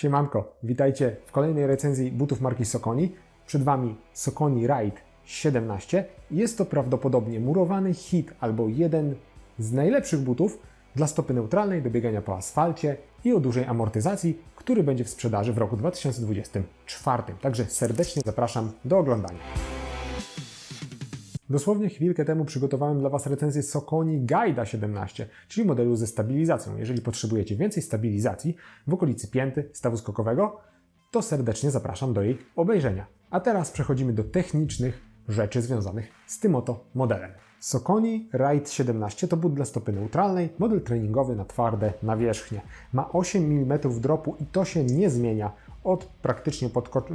Siemanko, witajcie w kolejnej recenzji butów marki Sokoni. Przed Wami Sokoni Ride 17. Jest to prawdopodobnie murowany hit albo jeden z najlepszych butów dla stopy neutralnej do biegania po asfalcie i o dużej amortyzacji, który będzie w sprzedaży w roku 2024. Także serdecznie zapraszam do oglądania. Dosłownie chwilkę temu przygotowałem dla Was recenzję Sokoni Guida 17, czyli modelu ze stabilizacją. Jeżeli potrzebujecie więcej stabilizacji w okolicy pięty, stawu skokowego, to serdecznie zapraszam do jej obejrzenia. A teraz przechodzimy do technicznych rzeczy związanych z tym oto modelem. Sokoni Ride 17 to but dla stopy neutralnej, model treningowy na twarde nawierzchnie. Ma 8 mm dropu i to się nie zmienia od praktycznie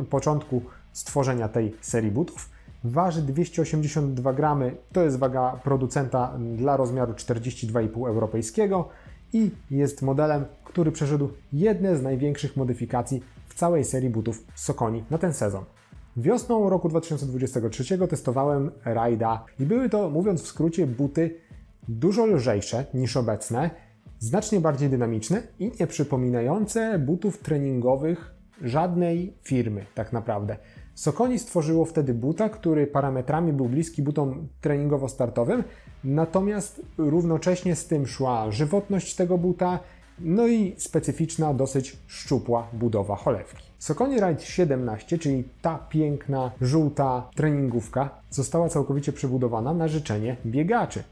początku stworzenia tej serii butów. Waży 282 gramy, to jest waga producenta dla rozmiaru 42,5 europejskiego i jest modelem, który przeszedł jedne z największych modyfikacji w całej serii butów Sokoni na ten sezon. Wiosną roku 2023 testowałem Rajda i były to, mówiąc w skrócie, buty dużo lżejsze niż obecne, znacznie bardziej dynamiczne i nie przypominające butów treningowych żadnej firmy tak naprawdę. Sokoni stworzyło wtedy buta, który parametrami był bliski butom treningowo-startowym, natomiast równocześnie z tym szła żywotność tego buta, no i specyficzna, dosyć szczupła budowa cholewki. Sokoni Ride 17, czyli ta piękna, żółta treningówka, została całkowicie przebudowana na życzenie biegaczy.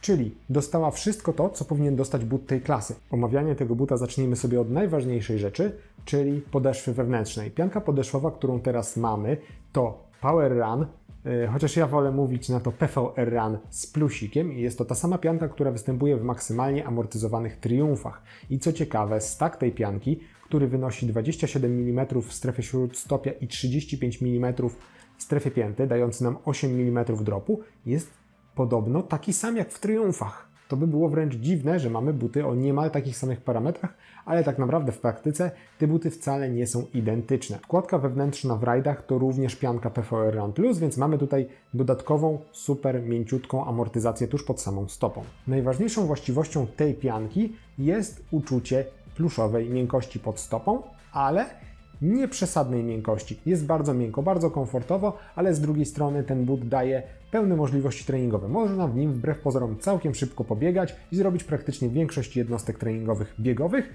Czyli dostała wszystko to, co powinien dostać but tej klasy. Omawianie tego buta zacznijmy sobie od najważniejszej rzeczy, czyli podeszwy wewnętrznej. Pianka podeszwowa, którą teraz mamy, to Power Run, yy, chociaż ja wolę mówić na to PVR Run z plusikiem i jest to ta sama pianka, która występuje w maksymalnie amortyzowanych triumfach. I co ciekawe, stak tej pianki, który wynosi 27 mm w strefie śródstopia i 35 mm w strefie pięty, dający nam 8 mm dropu, jest podobno taki sam jak w Triumfach. To by było wręcz dziwne, że mamy buty o niemal takich samych parametrach, ale tak naprawdę w praktyce te buty wcale nie są identyczne. Wkładka wewnętrzna w rajdach to również pianka PVR Run Plus, więc mamy tutaj dodatkową, super mięciutką amortyzację tuż pod samą stopą. Najważniejszą właściwością tej pianki jest uczucie pluszowej miękkości pod stopą, ale nie przesadnej miękkości. Jest bardzo miękko, bardzo komfortowo, ale z drugiej strony ten but daje pełne możliwości treningowe. Można w nim wbrew pozorom całkiem szybko pobiegać i zrobić praktycznie większość jednostek treningowych biegowych,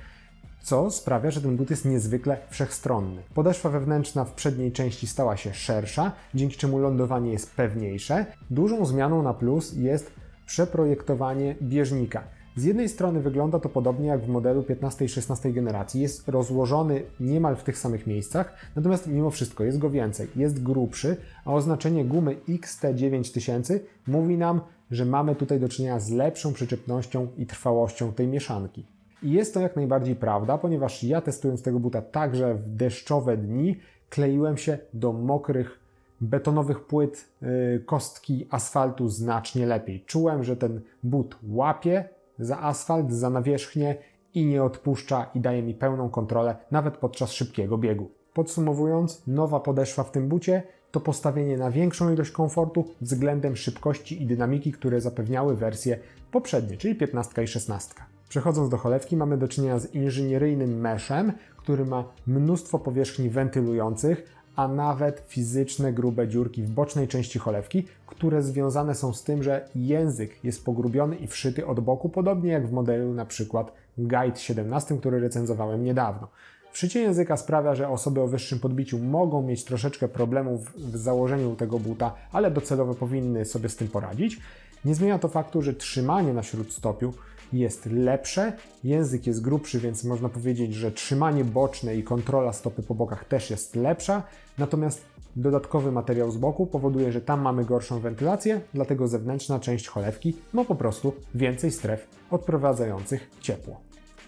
co sprawia, że ten but jest niezwykle wszechstronny. Podeszwa wewnętrzna w przedniej części stała się szersza, dzięki czemu lądowanie jest pewniejsze. Dużą zmianą na plus jest przeprojektowanie bieżnika. Z jednej strony wygląda to podobnie jak w modelu 15 i 16 generacji, jest rozłożony niemal w tych samych miejscach, natomiast mimo wszystko jest go więcej, jest grubszy, a oznaczenie gumy XT9000 mówi nam, że mamy tutaj do czynienia z lepszą przyczepnością i trwałością tej mieszanki. I jest to jak najbardziej prawda, ponieważ ja testując tego buta także w deszczowe dni kleiłem się do mokrych betonowych płyt yy, kostki asfaltu znacznie lepiej. Czułem, że ten but łapie za asfalt, za nawierzchnię i nie odpuszcza i daje mi pełną kontrolę nawet podczas szybkiego biegu. Podsumowując, nowa podeszwa w tym bucie to postawienie na większą ilość komfortu względem szybkości i dynamiki, które zapewniały wersje poprzednie, czyli 15 i 16. Przechodząc do cholewki, mamy do czynienia z inżynieryjnym meshem, który ma mnóstwo powierzchni wentylujących, a nawet fizyczne grube dziurki w bocznej części cholewki, które związane są z tym, że język jest pogrubiony i wszyty od boku, podobnie jak w modelu na przykład Guide 17, który recenzowałem niedawno. Wszycie języka sprawia, że osoby o wyższym podbiciu mogą mieć troszeczkę problemów w założeniu tego buta, ale docelowo powinny sobie z tym poradzić. Nie zmienia to faktu, że trzymanie na śródstopiu jest lepsze, język jest grubszy, więc można powiedzieć, że trzymanie boczne i kontrola stopy po bokach też jest lepsza, natomiast dodatkowy materiał z boku powoduje, że tam mamy gorszą wentylację, dlatego zewnętrzna część cholewki ma po prostu więcej stref odprowadzających ciepło.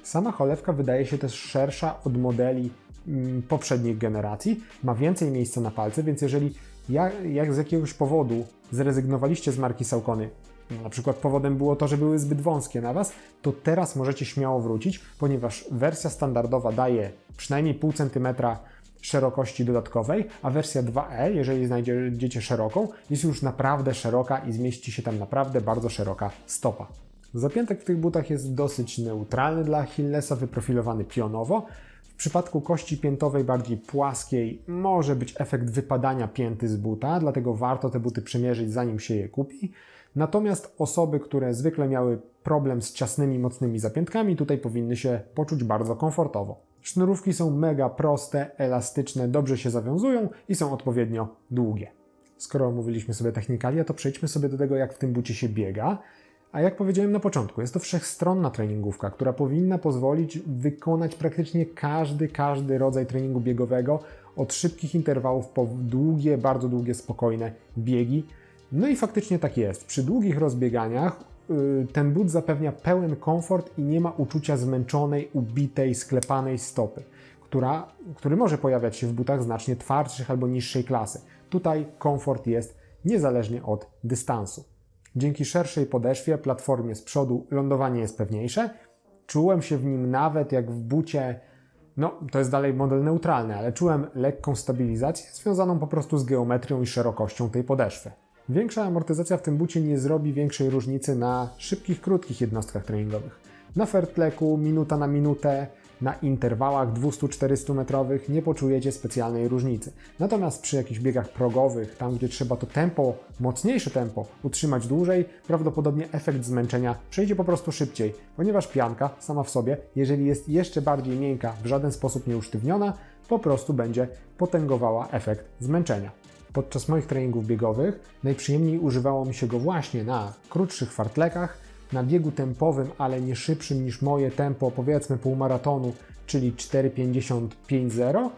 Sama cholewka wydaje się też szersza od modeli mm, poprzednich generacji, ma więcej miejsca na palce, więc jeżeli jak, jak z jakiegoś powodu zrezygnowaliście z marki Saucony, na przykład powodem było to, że były zbyt wąskie na Was, to teraz możecie śmiało wrócić, ponieważ wersja standardowa daje przynajmniej pół centymetra szerokości dodatkowej, a wersja 2E, jeżeli znajdziecie szeroką, jest już naprawdę szeroka i zmieści się tam naprawdę bardzo szeroka stopa. Zapiętek w tych butach jest dosyć neutralny dla Achillesa, wyprofilowany pionowo. W przypadku kości piętowej bardziej płaskiej może być efekt wypadania pięty z buta, dlatego warto te buty przymierzyć zanim się je kupi. Natomiast osoby, które zwykle miały problem z ciasnymi, mocnymi zapiętkami, tutaj powinny się poczuć bardzo komfortowo. Sznurówki są mega proste, elastyczne, dobrze się zawiązują i są odpowiednio długie. Skoro omówiliśmy sobie technikalia, to przejdźmy sobie do tego, jak w tym bucie się biega. A jak powiedziałem na początku, jest to wszechstronna treningówka, która powinna pozwolić wykonać praktycznie każdy, każdy rodzaj treningu biegowego, od szybkich interwałów po długie, bardzo długie, spokojne biegi. No i faktycznie tak jest. Przy długich rozbieganiach yy, ten but zapewnia pełen komfort i nie ma uczucia zmęczonej, ubitej, sklepanej stopy, która, który może pojawiać się w butach znacznie twardszych albo niższej klasy. Tutaj komfort jest niezależnie od dystansu. Dzięki szerszej podeszwie, platformie z przodu, lądowanie jest pewniejsze. Czułem się w nim nawet jak w bucie, no to jest dalej model neutralny, ale czułem lekką stabilizację związaną po prostu z geometrią i szerokością tej podeszwy. Większa amortyzacja w tym bucie nie zrobi większej różnicy na szybkich, krótkich jednostkach treningowych. Na fairtleku, minuta na minutę, na interwałach 200-400 metrowych nie poczujecie specjalnej różnicy. Natomiast przy jakichś biegach progowych, tam gdzie trzeba to tempo, mocniejsze tempo utrzymać dłużej, prawdopodobnie efekt zmęczenia przejdzie po prostu szybciej, ponieważ pianka sama w sobie, jeżeli jest jeszcze bardziej miękka, w żaden sposób nie usztywniona, po prostu będzie potęgowała efekt zmęczenia. Podczas moich treningów biegowych najprzyjemniej używało mi się go właśnie na krótszych fartlekach, na biegu tempowym, ale nie szybszym niż moje tempo, powiedzmy półmaratonu, czyli 4,55,0.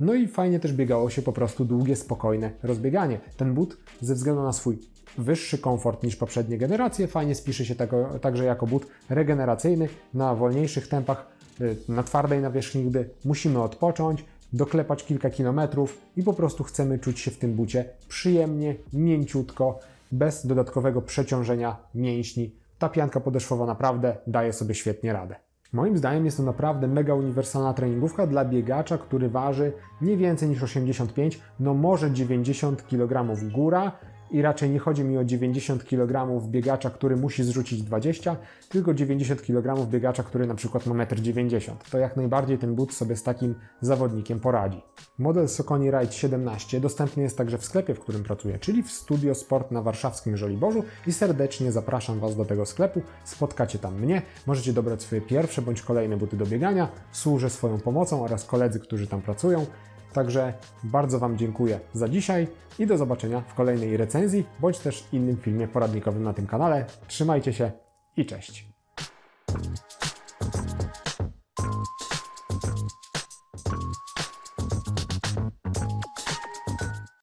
No i fajnie też biegało się po prostu długie, spokojne rozbieganie. Ten but ze względu na swój wyższy komfort niż poprzednie generacje, fajnie spisze się tego, także jako but regeneracyjny na wolniejszych tempach, y, na twardej nawierzchni, gdy musimy odpocząć, doklepać kilka kilometrów i po prostu chcemy czuć się w tym bucie przyjemnie, mięciutko, bez dodatkowego przeciążenia mięśni. Ta pianka podeszwowa naprawdę daje sobie świetnie radę. Moim zdaniem jest to naprawdę mega uniwersalna treningówka dla biegacza, który waży nie więcej niż 85, no może 90 kg góra, i raczej nie chodzi mi o 90 kg biegacza, który musi zrzucić 20, tylko 90 kg biegacza, który na przykład ma 1,90 m. To jak najbardziej ten but sobie z takim zawodnikiem poradzi. Model Sokoni Ride 17 dostępny jest także w sklepie, w którym pracuję, czyli w Studio Sport na warszawskim Żoliborzu i serdecznie zapraszam Was do tego sklepu. Spotkacie tam mnie, możecie dobrać swoje pierwsze bądź kolejne buty do biegania, służę swoją pomocą oraz koledzy, którzy tam pracują. Także bardzo Wam dziękuję za dzisiaj i do zobaczenia w kolejnej recenzji bądź też innym filmie poradnikowym na tym kanale. Trzymajcie się i cześć.